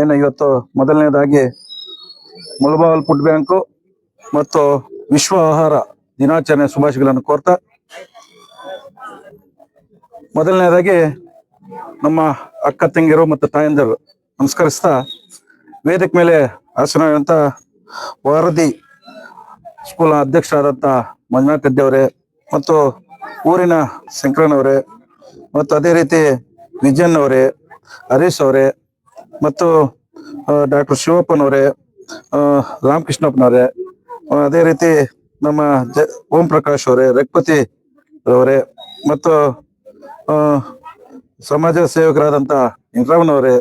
ಏನು ಇವತ್ತು ಮೊದಲನೇದಾಗಿ ಮುಳಬಾವಲ್ ಫುಡ್ ಬ್ಯಾಂಕು ಮತ್ತು ವಿಶ್ವ ಆಹಾರ ದಿನಾಚರಣೆ ಶುಭಾಶಯಗಳನ್ನು ಕೋರ್ತಾ, ಮೊದಲನೇದಾಗಿ ನಮ್ಮ ಅಕ್ಕ ತಂಗಿರು ಮತ್ತು ತಾಯಂದಿರು ನಮಸ್ಕರಿಸ್ತಾ, ವೇದಿಕೆ ಮೇಲೆ ಆಸನವಂತ ವಾರದಿ ಸ್ಕೂಲ್ ಅಧ್ಯಕ್ಷರಾದಂಥ ಮಂಜುನಾಥ್ ಅವರೇ ಮತ್ತು ಊರಿನ ಶಂಕರನವರೇ ಮತ್ತು ಅದೇ ರೀತಿ ವಿಜಯನ್ ಅವರೇ, ಹರೀಶ್ ಅವರೇ ಮತ್ತು ಡಾಕ್ಟರ್ ಶಿವಪ್ಪನವರೇ ರಾಮಕೃಷ್ಣಪ್ಪನವರೇ ಅದೇ ರೀತಿ ನಮ್ಮ ಜ ಓಂ ಪ್ರಕಾಶ್ ಅವರೇ, ರಘುಪತಿ ಅವರೇ ಮತ್ತು ಸಮಾಜ ಸೇವಕರಾದಂಥ ವೆಂಕಟರಾಮನವರೇ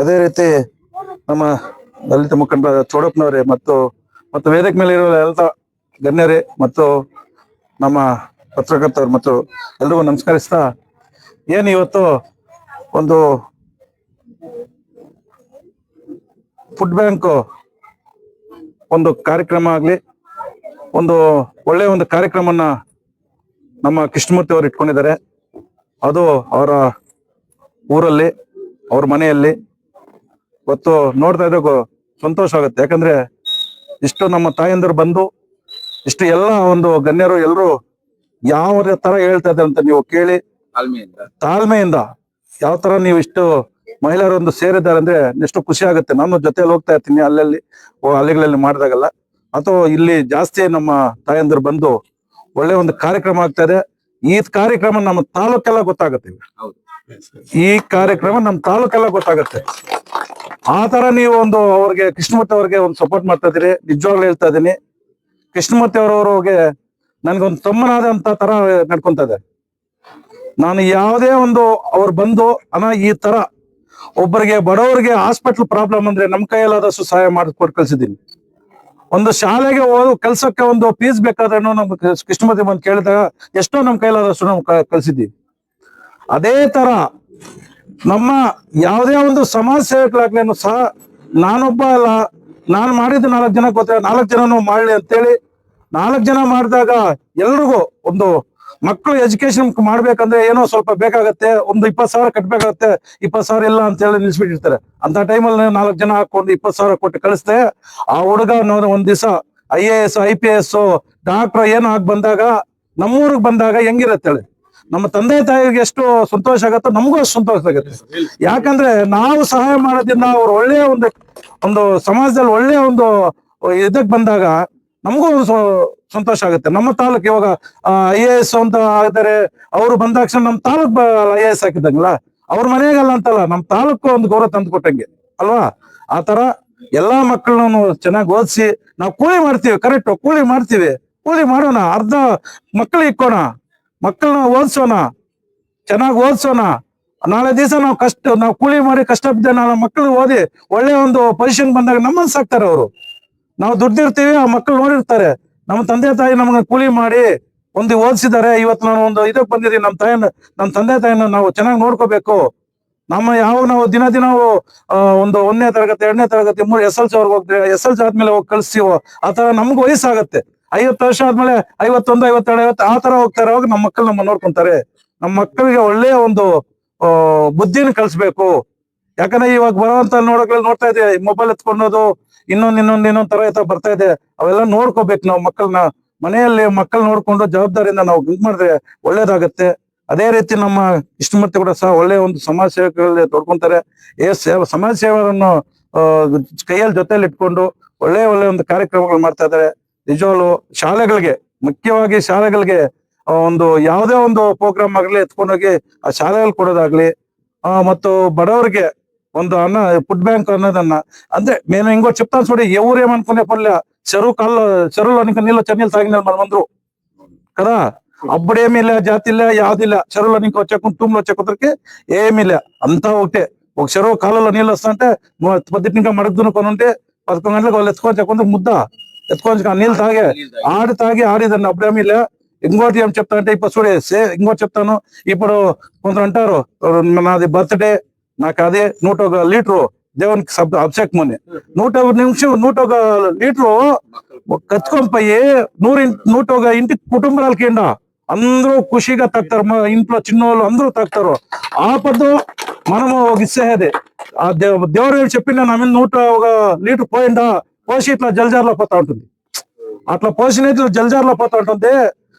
ಅದೇ ರೀತಿ ನಮ್ಮ ದಲಿತ ಮುಖಂಡ ಚೋಡಪ್ಪನವರೇ, ಮತ್ತು ಮತ್ತು ವೇದಿಕೆ ಮೇಲೆ ಇರುವ ಎಲ್ಲ ಗಣ್ಯರೇ, ಮತ್ತು ನಮ್ಮ ಪತ್ರಕರ್ತರು, ಮತ್ತು ಎಲ್ರಿಗೂ ನಮಸ್ಕರಿಸ್ತಾ, ಏನು ಇವತ್ತು ಒಂದು ಫುಡ್ ಬ್ಯಾಂಕ್ ಒಂದು ಕಾರ್ಯಕ್ರಮ ಆಗಲಿ ಒಂದು ಒಳ್ಳೆಯ ಒಂದು ಕಾರ್ಯಕ್ರಮನ ನಮ್ಮ ಕೃಷ್ಣಮೂರ್ತಿ ಅವರು ಇಟ್ಕೊಂಡಿದ್ದಾರೆ. ಅದು ಅವರ ಊರಲ್ಲಿ ಅವ್ರ ಮನೆಯಲ್ಲಿ. ಇವತ್ತು ನೋಡ್ತಾ ಇದ್ದಾಗ ಸಂತೋಷ ಆಗುತ್ತೆ. ಯಾಕಂದ್ರೆ ಇಷ್ಟು ನಮ್ಮ ತಾಯಂದಿರು ಬಂದು ಇಷ್ಟು ಎಲ್ಲ ಒಂದು ಗಣ್ಯರು ಎಲ್ಲರೂ ಯಾವ ತರ ಹೇಳ್ತಾ ಇದ್ದಾರೆ ಅಂತ ನೀವು ಕೇಳಿ ತಾಳ್ಮೆಯಿಂದ. ತಾಳ್ಮೆಯಿಂದ ಯಾವ ತರ ನೀವು ಇಷ್ಟು ಮಹಿಳೆಯರು ಒಂದು ಸೇರಿದ್ದಾರೆ ಅಂದ್ರೆ ಎಷ್ಟು ಖುಷಿ ಆಗುತ್ತೆ. ನಾನು ಜೊತೆಯಲ್ಲಿ ಹೋಗ್ತಾ ಇರ್ತೀನಿ ಅಲ್ಲಲ್ಲಿ ಹಳ್ಳಿಗಳಲ್ಲಿ ಮಾಡಿದಾಗಲ್ಲ. ಅಥವಾ ಇಲ್ಲಿ ಜಾಸ್ತಿ ನಮ್ಮ ತಾಯಂದಿರು ಬಂದು ಒಳ್ಳೆ ಒಂದು ಕಾರ್ಯಕ್ರಮ ಆಗ್ತಾ ಇದೆ. ಈ ಕಾರ್ಯಕ್ರಮ ನಮ್ಮ ತಾಲೂಕೆಲ್ಲ ಗೊತ್ತಾಗುತ್ತೆ ಈ ಕಾರ್ಯಕ್ರಮ ನಮ್ಮ ತಾಲೂಕೆಲ್ಲ ಗೊತ್ತಾಗುತ್ತೆ. ಆ ತರ ನೀವು ಒಂದು ಅವ್ರಿಗೆ ಕೃಷ್ಣಮೂರ್ತಿ ಅವ್ರಿಗೆ ಒಂದು ಸಪೋರ್ಟ್ ಮಾಡ್ತಾ ಇದೀರಿ ನಿಜವಾಗ್ಲೂ ಹೇಳ್ತಾ ಇದೀನಿ ಕೃಷ್ಣಮೂರ್ತಿ ಅವರವ್ರಿಗೆ ನನ್ಗೊಂದು ತಮ್ಮನಾದಂತ ತರ ನಡ್ಕೊಂತ ಇದೆ ನಾನು ಯಾವುದೇ ಒಂದು ಅವ್ರು ಬಂದು ಅನ್ನ ಈ ತರ ಒಬ್ಬರಿಗೆ ಬಡವರಿಗೆ ಹಾಸ್ಪಿಟಲ್ ಪ್ರಾಬ್ಲಮ್ ಅಂದ್ರೆ ನಮ್ ಕೈಯಲ್ಲಾದಷ್ಟು ಸಹಾಯ ಮಾಡಿಕೊಟ್ಟು ಕಳ್ಸಿದ್ದೀನಿ. ಒಂದು ಶಾಲೆಗೆ ಓದು ಕೆಲ್ಸಕ್ಕೆ ಒಂದು ಫೀಸ್ ಬೇಕಾದ್ರೆ ನಮ್ಗೆ ಕೃಷ್ಣಮತಿ ಬಂದು ಕೇಳಿದಾಗ ಎಷ್ಟೋ ನಮ್ಮ ಕೈಲಾದಷ್ಟು ನಾವು ಕಲ್ಸಿದ್ದೀವಿ ಅದೇ ತರ ನಮ್ಮ ಯಾವುದೇ ಒಂದು ಸಮಾಜ ಸೇವೆಗಳಾಗ್ಲಿ ಸಹ ನಾನೊಬ್ಬ ಅಲ್ಲ, ನಾನು ಮಾಡಿದ ನಾಲ್ಕು ಜನ ಗೊತ್ತ, ನಾಲ್ಕು ಜನನು ಮಾಡಲಿ ಅಂತೇಳಿ ನಾಲ್ಕು ಜನ ಮಾಡಿದಾಗ ಎಲ್ರಿಗೂ ಒಂದು ಮಕ್ಕಳು ಎಜುಕೇಶನ್ ಮಾಡ್ಬೇಕಂದ್ರೆ ಏನೋ ಸ್ವಲ್ಪ ಬೇಕಾಗತ್ತೆ, ಒಂದು ಇಪ್ಪತ್ತು ಸಾವಿರ ಕಟ್ಬೇಕಾಗತ್ತೆ, ಇಪ್ಪತ್ತು ಸಾವಿರ ಇಲ್ಲ ಅಂತ ಹೇಳಿ ನಿಲ್ಸ್ಬಿಟ್ಟಿರ್ತಾರೆ. ಅಂತ ಟೈಮಲ್ಲಿ ನಾಲ್ಕು ಜನ ಹಾಕೊಂಡು ಇಪ್ಪತ್ತು ಸಾವಿರ ಕೊಟ್ಟು ಕಳಿಸ್ದೆ, ಆ ಹುಡುಗ ಒಂದ್ ದಿವಸ I A S I P S doctor ಏನೋ ಆಗಿ ಬಂದಾಗ, ನಮ್ಮೂರಿಗೆ ಬಂದಾಗ ಹೆಂಗಿರತ್ತೆ ಹೇಳಿ. ನಮ್ಮ ತಂದೆ ತಾಯಿಗೆ ಎಷ್ಟು ಸಂತೋಷ ಆಗತ್ತೋ ನಮಗೂ ಅಷ್ಟು ಸಂತೋಷ ಆಗುತ್ತೆ. ಯಾಕಂದ್ರೆ ನಾವು ಸಹಾಯ ಮಾಡೋದ್ರಿಂದ ಅವ್ರು ಒಳ್ಳೆಯ ಒಂದು ಒಂದು ಸಮಾಜದಲ್ಲಿ ಒಳ್ಳೆಯ ಒಂದು ಇದಕ್ ಬಂದಾಗ ನಮಗೂ ಸಂತೋಷ ಆಗುತ್ತೆ. ನಮ್ಮ ತಾಲೂಕು ಇವಾಗ ಐ ಎ ಎಸ್ ಅಂತ ಆಗಿದ್ದಾರೆ ಅವರು ಬಂದಾಕ್ಷಣ ನಮ್ಮ ತಾಲೂಕ್ ಐ ಎ ಎಸ್ ಹಾಕಿದಂಗಲ್ಲ ಅವ್ರ ಮನೆಗಲ್ಲ ಅಂತಲ್ಲ ನಮ್ಮ ತಾಲೂಕು ಒಂದು ಗೌರವ ತಂದು ಕೊಟ್ಟಂಗೆ ಅಲ್ವಾ? ಆ ತರ ಎಲ್ಲಾ ಮಕ್ಕಳನ್ನು ಚೆನ್ನಾಗಿ ಓದಿಸಿ, ನಾವು ಕೂಲಿ ಮಾಡ್ತೀವಿ, ಕರೆಕ್ಟ್, ಕೂಲಿ ಮಾಡ್ತೀವಿ. ಕೂಲಿ ಮಾಡೋಣ, ಅರ್ಧ ಮಕ್ಕಳು ಇಕ್ಕೋಣ ಮಕ್ಕಳನ್ನ ಓದಿಸೋಣ, ಚೆನ್ನಾಗಿ ಓದಿಸೋಣ. ನಾಳೆ ದಿವಸ ನಾವು ಕಷ್ಟ, ನಾವು ಕೂಲಿ ಮಾಡಿ ಕಷ್ಟ ಬಿದ್ದ ನಾಳೆ ಮಕ್ಕಳು ಓದಿ ಒಳ್ಳೆ ಒಂದು ಪೊಸಿಷನ್ ಬಂದಾಗ ನಮ್ಮನ್ನ ಸಾಕ್ತಾರೆ ಅವರು. ನಾವು ದುಡ್ಡಿರ್ತೀವಿ ಆ ಮಕ್ಕಳು ನೋಡಿರ್ತಾರೆ. ನಮ್ಮ ತಂದೆ ತಾಯಿ ನಮ್ಗೆ ಕೂಲಿ ಮಾಡಿ ಒಂದು ಓದಿಸಿದ್ದಾರೆ. ಇವತ್ತು ನಾನು ಒಂದು ಇದಕ್ಕೆ ಬಂದಿದ್ದೀನಿ. ನಮ್ಮ ತಾಯಿನ, ನಮ್ಮ ತಂದೆ ತಾಯಿನ ನಾವು ಚೆನ್ನಾಗಿ ನೋಡ್ಕೋಬೇಕು. ನಮ್ಮ ಯಾವ ನಾವು ದಿನ ದಿನ ಒಂದು ಒಂದನೇ ತರಗತಿ, ಎರಡನೇ ತರಗತಿ, ಮೂರು ಎಸ್ ಎಲ್ ಸಿ ಅವ್ರಿಗೆ ಹೋಗ್ತೀವಿ ಎಸ್ ಎಲ್ ಸಿ ಆದ್ಮೇಲೆ ಹೋಗಿ ಕಳಿಸ್ತೀವೋ, ಆ ತರ ನಮ್ಗೆ ವಯಸ್ಸಾಗತ್ತೆ. ಐವತ್ತು ವರ್ಷ ಆದ್ಮೇಲೆ ಐವತ್ತೊಂದು, ಐವತ್ತೆರಡು, ಐವತ್ತು ಆ ತರ ಹೋಗ್ತಾರೆ. ಅವಾಗ ನಮ್ಮ ಮಕ್ಕಳು ನಮ್ಮ ನೋಡ್ಕೊಂತಾರೆ. ನಮ್ಮ ಮಕ್ಕಳಿಗೆ ಒಳ್ಳೆಯ ಒಂದು ಬುದ್ಧಿನ ಕಲಿಸ್ಬೇಕು. ಯಾಕಂದ್ರೆ ಇವಾಗ ಬರುವಂತ ನೋಡಕ್ ನೋಡ್ತಾ ಇದೆ ಮೊಬೈಲ್ ಎತ್ಕೊಂಡೋದು, ಇನ್ನೊಂದ್ ಇನ್ನೊಂದ್ ಇನ್ನೊಂದ್ ತರ ಐತ ಬರ್ತಾ ಇದೆ. ಅವೆಲ್ಲ ನೋಡ್ಕೋಬೇಕು ನಾವು ಮಕ್ಕಳನ್ನ. ಮನೆಯಲ್ಲಿ ಮಕ್ಕಳು ನೋಡ್ಕೊಂಡು ಜವಾಬ್ದಾರಿಯಿಂದ ನಾವು ಇದು ಮಾಡಿದ್ರೆ ಒಳ್ಳೇದಾಗತ್ತೆ. ಅದೇ ರೀತಿ ನಮ್ಮ ಇಷ್ಟಮೂರ್ತಿ ಕೂಡ ಸಹ ಒಳ್ಳೆಯ ಒಂದು ಸಮಾಜ ಸೇವಕರಲ್ಲಿ ತೊಡ್ಕೊಂತಾರೆ. ಏ ಸೇವ, ಸಮಾಜ ಸೇವರನ್ನು ಕೈಯಲ್ಲಿ ಜೊತೆಯಲ್ಲಿ ಇಟ್ಕೊಂಡು ಒಳ್ಳೆ ಒಳ್ಳೆ ಒಂದು ಕಾರ್ಯಕ್ರಮಗಳು ಮಾಡ್ತಾ ಇದ್ದಾರೆ. ನಿಜವಾಗ್ಲು ಶಾಲೆಗಳಿಗೆ, ಮುಖ್ಯವಾಗಿ ಶಾಲೆಗಳಿಗೆ ಒಂದು ಯಾವುದೇ ಒಂದು ಪ್ರೋಗ್ರಾಮ್ ಆಗಲಿ ಎತ್ಕೊಂಡೋಗಿ ಆ ಶಾಲೆಗಳು ಕೊಡೋದಾಗ್ಲಿ ಮತ್ತು ಬಡವರಿಗೆ ಒಂದು ಅನ್ನ ಫುಡ್ ಬ್ಯಾಂಕ್ ಅನ್ನೋದನ್ನ ಅಂದ್ರೆ నేను ఇంకో చెప్తాను చూడు ఎవరు ఏమనుకునే పర్లే చెరువు కళ్ళ చెరువులో ఇంకా నీళ్ళు చెన్నీళ్ళు తాగిన మన అందరూ కదా అప్పుడేమీ లే జాతి లే యాది లే చెరువులో ఇంకా వచ్చే కుంటుంలో వచ్చే కుదరికి ఏమీ లే అంతా ఒకటే ఒక చెరువు కాలంలో నీళ్ళు వస్తుంటే పొద్దుట ఇంకా మడుగు దున్నుకొని ఉంటే పదకొండు గంటలకు వాళ్ళు ఎత్తుకొని చెక్కుంటే ముద్ద ఎత్తుకొని ఆ నీళ్ళు తాగే ఆడి తాగి ఆడిదండి అప్పుడేమీ లే ఇంకోటి ఏం చెప్తా అంటే ఇప్పుడు చూడే సే ఇంకోటి చెప్తాను ఇప్పుడు కొందరు అంటారు నాది బర్త్డే నాకు అదే నూట ఒక లీటరు దేవునికి సబ్ అభిషేకమని నూట నిమిషం నూట ఒక లీటరు కచ్చుకొని పోయి నూరి నూట ఒక ఇంటి కుటుంబాలకి ఎండ అందరూ ఖుషిగా తాగుతారు మా ఇంట్లో చిన్నోళ్ళు అందరూ తాగుతారు ఆ పొద్దు మనము ఒక ఇచ్చేది ఆ దేవ దేవుడు చెప్పిన చెప్పినా నా మీద నూట ఒక లీటర్ పోయిందా? పోసి ఇట్లా జలజార్లో పోతా ఉంటుంది. అట్లా పోసినది ఇట్లా జలజార్లో పోతా ఉంటుంది.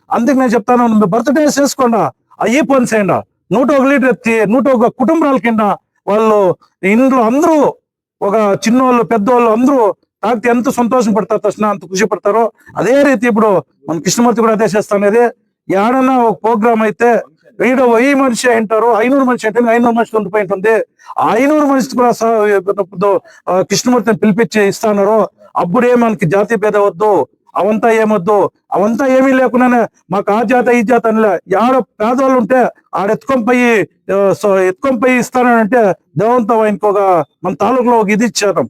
అందుకు నేను చెప్తాను బర్త్డే చేసుకోండా అయ్యి పని చేయండి నూట ఒక లీటర్ ఎత్తి నూట ఒక కుటుంబాల కింద వాళ్ళు ఇంట్లో అందరూ ఒక చిన్నోళ్ళు పెద్దోళ్ళు అందరూ తాగితే ఎంత సంతోషం పడతారు తక్షణ అంత ఖుషి పడతారో అదే రీతి ఇప్పుడు మన కృష్ణమూర్తి కూడా అదే చేస్తానేది ఏడన్నా ఒక ప్రోగ్రామ్ అయితే వీడు వెయ్యి మనిషి అంటారు ఐనూరు మనిషి అంటే ఐనూరు మనిషి ఉండిపోయి ఉంటుంది ఆ ఐనూరు మనిషి కూడా కృష్ణమూర్తిని పిలిపించి ఇస్తాన్నారు అప్పుడే మనకి జాతి భేద వద్దు. అవంతా ఏమొద్దు? అవంతా ఏమీ లేకుండానే మాకు ఆ జాత ఈ జాత అని ఆడ పేదవాళ్ళు ఉంటే ఆడ ఎత్తుకొని పోయి సో ఎత్తుకొని పోయి ఇస్తానంటే దేవంతో ఆయనకు ఒక మన తాలూకులో ఒక ఇది ఇచ్చేదాం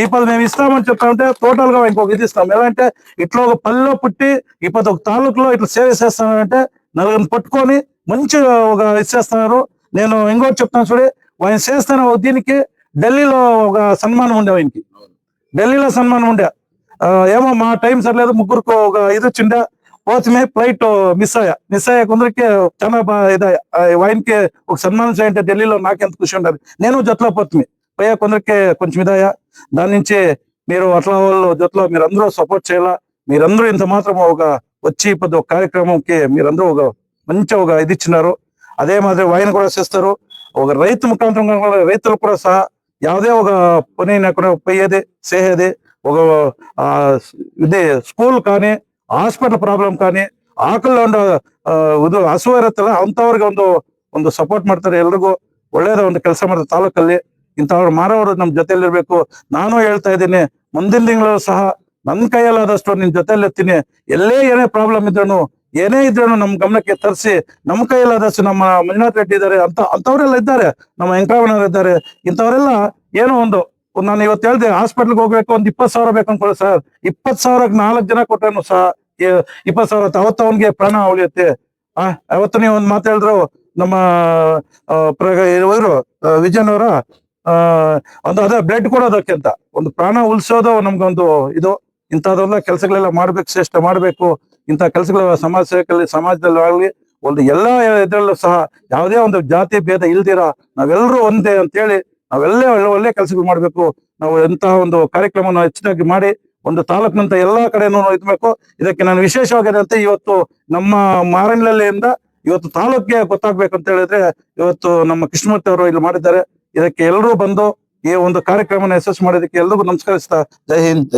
ఈ పది మేము ఇస్తామని చెప్తామంటే టోటల్గా ఇంకొక ఇది ఇస్తాం. ఎలా అంటే ఇట్లా ఒక పల్లెలో పుట్టి ఈ పది ఒక తాలూకులో ఇట్లా సేవ చేస్తానంటే నలుగురిని పట్టుకొని మంచిగా ఒక ఇచ్చేస్తున్నారు. నేను ఇంకోటి చెప్తాను చూడి ఆయన చేస్తాను దీనికి ఢిల్లీలో ఒక సన్మానం ఉండే ఆయనకి ఢిల్లీలో సన్మానం ఉండే. ఏమో మా టైం సరిలేదు ముగ్గురికి ఒక ఇది వచ్చిండే పోతమే ఫ్లైట్ మిస్ అయ్యా మిస్ అయ్యే కొందరికి చాలా బాగా ఇదయ్యా ఆ, ఆయనకి ఒక సన్మానం చేయంటే ఢిల్లీలో నాకెంత ఖుషి ఉండదు నేను జట్లో పోతుంది పోయా కొందరికి కొంచెం ఇదయ్యా దాని నుంచి మీరు అట్లా వాళ్ళు జట్లో మీరు అందరూ సపోర్ట్ చేయాలా మీరందరూ ఇంత మాత్రం ఒక వచ్చి ఇప్పుడు ఒక కార్యక్రమంకి మీరందరూ ఒక మంచి ఒక ఇది ఇచ్చినారు అదే మాదిరి వాయిన కూడా చేస్తారు ఒక రైతు ముఖాంతరం కూడా రైతులు కూడా సహా ಯಾವುದೇ ఒక పని కూడా పోయేది చేసేది ఒక ఇది స్కూల్ కానీ హాస్పిటల్ ಪ್ರಾಬ್ಲಮ್ కానీ ಆಕಳ ಒಂದು ಇದು ಹಸು ಇರುತ್ತಲ್ಲ, ಅಂಥವ್ರಿಗೆ ಒಂದು ಒಂದು ಸಪೋರ್ಟ್ ಮಾಡ್ತಾರೆ ಎಲ್ರಿಗೂ. ಒಳ್ಳೆಯದ ಒಂದು ಕೆಲಸ ಮಾಡ್ತಾರೆ ತಾಲೂಕಲ್ಲಿ. ಇಂಥವ್ರು ಮಾರೋರು ನಮ್ಮ ಜೊತೆಯಲ್ಲಿರ್ಬೇಕು. ನಾನು ಹೇಳ್ತಾ ಇದ್ದೀನಿ, ಮುಂದಿನ ತಿಂಗಳು ಸಹ ನನ್ನ ಕೈಯಲ್ಲಾದಷ್ಟು ನಿನ್ನ ಜೊತೆಯಲ್ಲಿ ಎಲ್ಲೇ ಏನೇ ಪ್ರಾಬ್ಲಮ್ ಇದ್ರೂ ಏನೇ ಇದ್ರೂ ನಮ್ಮ ಗಮನಕ್ಕೆ ತರಿಸಿ ನಮ್ಮ ಕೈಯಲ್ಲಾದಷ್ಟು ನಮ್ಮ ಮಂಜುನಾಥ್ ರೆಡ್ಡಿ ಇದ್ದಾರೆ ಅಂತ, ಅಂಥವರೆಲ್ಲ ಇದ್ದಾರೆ. ನಮ್ಮ ವೆಂಕಟರಮಣವ್ರು ಇದ್ದಾರೆ. ಇಂಥವರೆಲ್ಲ ಏನೋ ಒಂದು ನಾನು ಇವತ್ತು ಹೇಳ್ದೆ ಹಾಸ್ಪಿಟಲ್ಗೆ ಹೋಗ್ಬೇಕು, ಒಂದ್ ಇಪ್ಪತ್ ಸಾವಿರ ಬೇಕು ಅನ್ಕೊಳ್ಳಿ ಸರ್. ಇಪ್ಪತ್ ಸಾವಿರಕ್ಕೆ ನಾಲ್ಕು ಜನ ಕೊಟ್ಟನು ಸಹ ಇಪ್ಪತ್ ಸಾವಿರ ಅವತ್ತ ಅವನಿಗೆ ಪ್ರಾಣ ಉಳಿಯುತ್ತೆ. ಆ, ಅವತ್ತು ನೀವು ಒಂದ್ ಹೇಳಿದ್ರು, ನಮ್ಮ ಇರುವವರು ವಿಜಯನ್ ಅವರ ಒಂದು ಅದೇ ಬ್ಲಡ್ ಕೊಡೋದಕ್ಕಿಂತ ಒಂದು ಪ್ರಾಣ ಉಳಿಸೋದು ನಮ್ಗೊಂದು ಇದು. ಇಂಥದ್ದೆಲ್ಲ ಕೆಲಸಗಳೆಲ್ಲ ಮಾಡ್ಬೇಕು, ಶ್ರೇಷ್ಠ ಮಾಡ್ಬೇಕು. ಇಂಥ ಕೆಲಸಗಳು ಸಮಾಜ ಸೇವಕಲ್ಲಿ ಸಮಾಜದಲ್ಲಿ ಆಗ್ಲಿ, ಒಂದು ಎಲ್ಲಾ ಇದರಲ್ಲೂ ಸಹ ಯಾವುದೇ ಒಂದು ಜಾತಿ, ಭೇದ ಇಲ್ದಿರ ನಾವೆಲ್ಲರೂ ಒಂದೇ ಅಂತೇಳಿ ನಾವೆಲ್ಲ ಒಳ್ಳೆ ಒಳ್ಳೆ ಕೆಲಸಗಳು ಮಾಡಬೇಕು. ನಾವು ಎಂತಹ ಒಂದು ಕಾರ್ಯಕ್ರಮವನ್ನು ಹೆಚ್ಚಿನಾಗಿ ಮಾಡಿ ಒಂದು ತಾಲೂಕಿನಂತ ಎಲ್ಲಾ ಕಡೆನೂ ಇದ್ಬೇಕು. ಇದಕ್ಕೆ ನಾನು ವಿಶೇಷವಾಗಿ ಏನಂತ ಇವತ್ತು ನಮ್ಮ ಮಾರನಹಳ್ಳಿಯಿಂದ ಇವತ್ತು ತಾಲೂಕಿಗೆ ಗೊತ್ತಾಗ್ಬೇಕು ಅಂತ ಹೇಳಿದ್ರೆ ಇವತ್ತು ನಮ್ಮ ಕೃಷ್ಣಮೂರ್ತಿ ಅವರು ಇಲ್ಲಿ ಮಾಡಿದ್ದಾರೆ. ಇದಕ್ಕೆ ಎಲ್ಲರೂ ಬಂದು ಈ ಒಂದು ಕಾರ್ಯಕ್ರಮನ ಯಶಸ್ಸು ಮಾಡೋದಕ್ಕೆ ಎಲ್ರಿಗೂ ನಮಸ್ಕರಿಸ್ತಾ ಜೈ ಹಿಂದ್